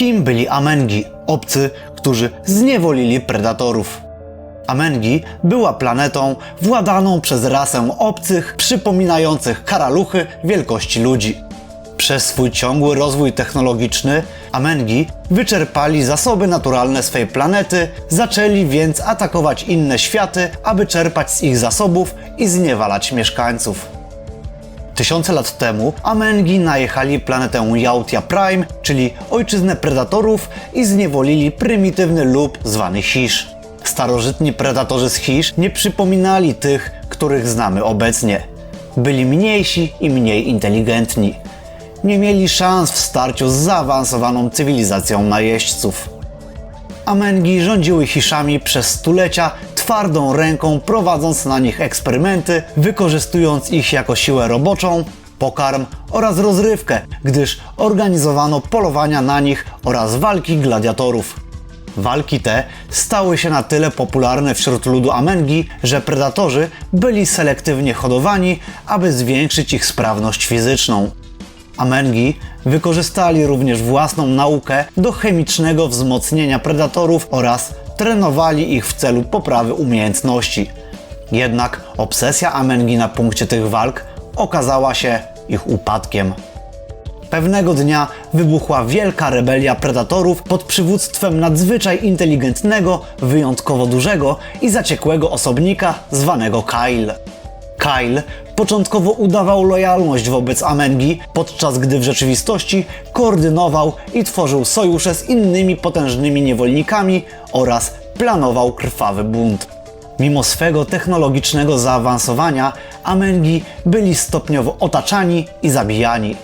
Kim byli Amengi, obcy, którzy zniewolili predatorów? Amengi była planetą władaną przez rasę obcych, przypominających karaluchy wielkości ludzi. Przez swój ciągły rozwój technologiczny Amengi wyczerpali zasoby naturalne swej planety, zaczęli więc atakować inne światy, aby czerpać z ich zasobów i zniewalać mieszkańców. Tysiące lat temu Amengi najechali planetę Jautia Prime, czyli ojczyznę predatorów i zniewolili prymitywny lub zwany Hisz. Starożytni predatorzy z Hisz nie przypominali tych, których znamy obecnie. Byli mniejsi i mniej inteligentni. Nie mieli szans w starciu z zaawansowaną cywilizacją najeźdźców. Amengi rządziły Hiszami przez stulecia twardą ręką, prowadząc na nich eksperymenty, wykorzystując ich jako siłę roboczą, pokarm oraz rozrywkę, gdyż organizowano polowania na nich oraz walki gladiatorów. Walki te stały się na tyle popularne wśród ludu Amengi, że predatorzy byli selektywnie hodowani, aby zwiększyć ich sprawność fizyczną. Amengi wykorzystali również własną naukę do chemicznego wzmocnienia predatorów oraz trenowali ich w celu poprawy umiejętności. Jednak obsesja Amengi na punkcie tych walk okazała się ich upadkiem. Pewnego dnia wybuchła wielka rebelia predatorów pod przywództwem nadzwyczaj inteligentnego, wyjątkowo dużego i zaciekłego osobnika zwanego Kyle. Kyle początkowo udawał lojalność wobec Amengi, podczas gdy w rzeczywistości koordynował i tworzył sojusze z innymi potężnymi niewolnikami oraz planował krwawy bunt. Mimo swego technologicznego zaawansowania, Amengi byli stopniowo otaczani i zabijani.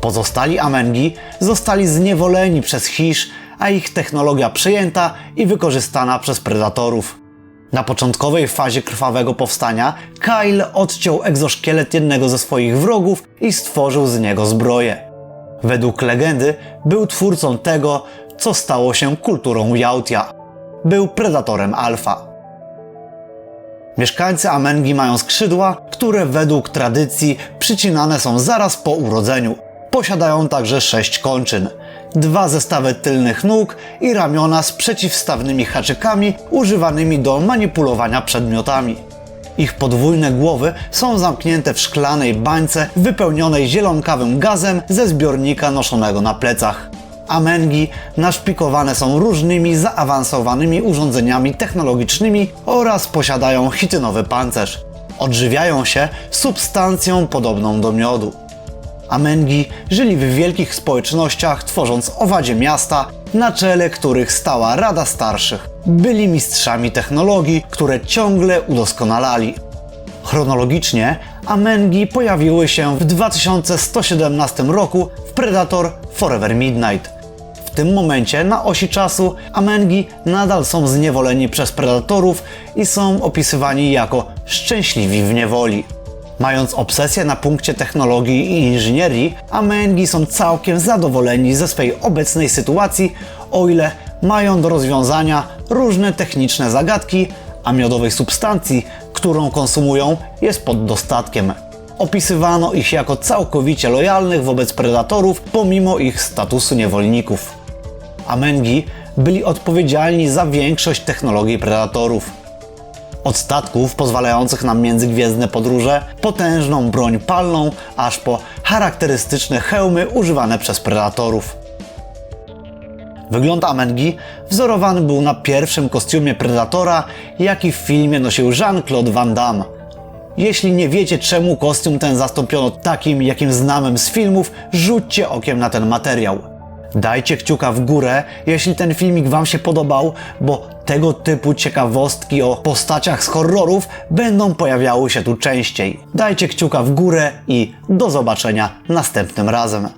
Pozostali Amengi zostali zniewoleni przez Hisz, a ich technologia przejęta i wykorzystana przez predatorów. Na początkowej fazie krwawego powstania Kyle odciął egzoszkielet jednego ze swoich wrogów i stworzył z niego zbroję. Według legendy był twórcą tego, co stało się kulturą Jautia. Był predatorem alfa. Mieszkańcy Amengi mają skrzydła, które według tradycji przycinane są zaraz po urodzeniu. Posiadają także sześć kończyn, dwa zestawy tylnych nóg i ramiona z przeciwstawnymi haczykami używanymi do manipulowania przedmiotami. Ich podwójne głowy są zamknięte w szklanej bańce wypełnionej zielonkawym gazem ze zbiornika noszonego na plecach. Amengi naszpikowane są różnymi zaawansowanymi urządzeniami technologicznymi oraz posiadają chitynowy pancerz. Odżywiają się substancją podobną do miodu. Amengi żyli w wielkich społecznościach, tworząc owadzie miasta, na czele których stała Rada Starszych. Byli mistrzami technologii, które ciągle udoskonalali. Chronologicznie Amengi pojawiły się w 2117 roku w Predator Forever Midnight. W tym momencie na osi czasu Amengi nadal są zniewoleni przez predatorów i są opisywani jako szczęśliwi w niewoli. Mając obsesję na punkcie technologii i inżynierii, Amengi są całkiem zadowoleni ze swej obecnej sytuacji, o ile mają do rozwiązania różne techniczne zagadki, a miodowej substancji, którą konsumują, jest pod dostatkiem. Opisywano ich jako całkowicie lojalnych wobec predatorów, pomimo ich statusu niewolników. Amengi byli odpowiedzialni za większość technologii predatorów. Od statków pozwalających na międzygwiezdne podróże, potężną broń palną, aż po charakterystyczne hełmy używane przez predatorów. Wygląd Amengi wzorowany był na pierwszym kostiumie Predatora, jaki w filmie nosił Jean-Claude Van Damme. Jeśli nie wiecie czemu kostium ten zastąpiono takim, jakim znamy z filmów, rzućcie okiem na ten materiał. Dajcie kciuka w górę, jeśli ten filmik Wam się podobał, bo tego typu ciekawostki o postaciach z horrorów będą pojawiały się tu częściej. Dajcie kciuka w górę i do zobaczenia następnym razem.